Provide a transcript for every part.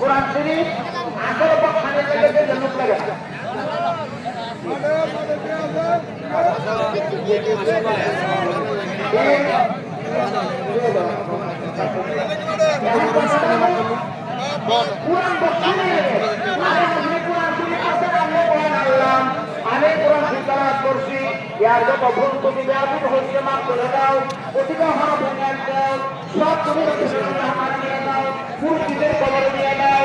কোরআন শরীফ আঠারো বছরের লেগে লোক লাগে কোরআন আমি কোরআন শরীফ আছে সব তুমি আমার নিয়ে দাও মূর্তিদের কবরে নিয়ে দাও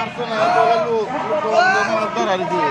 আসছে না মাছ ধরার দিয়ে।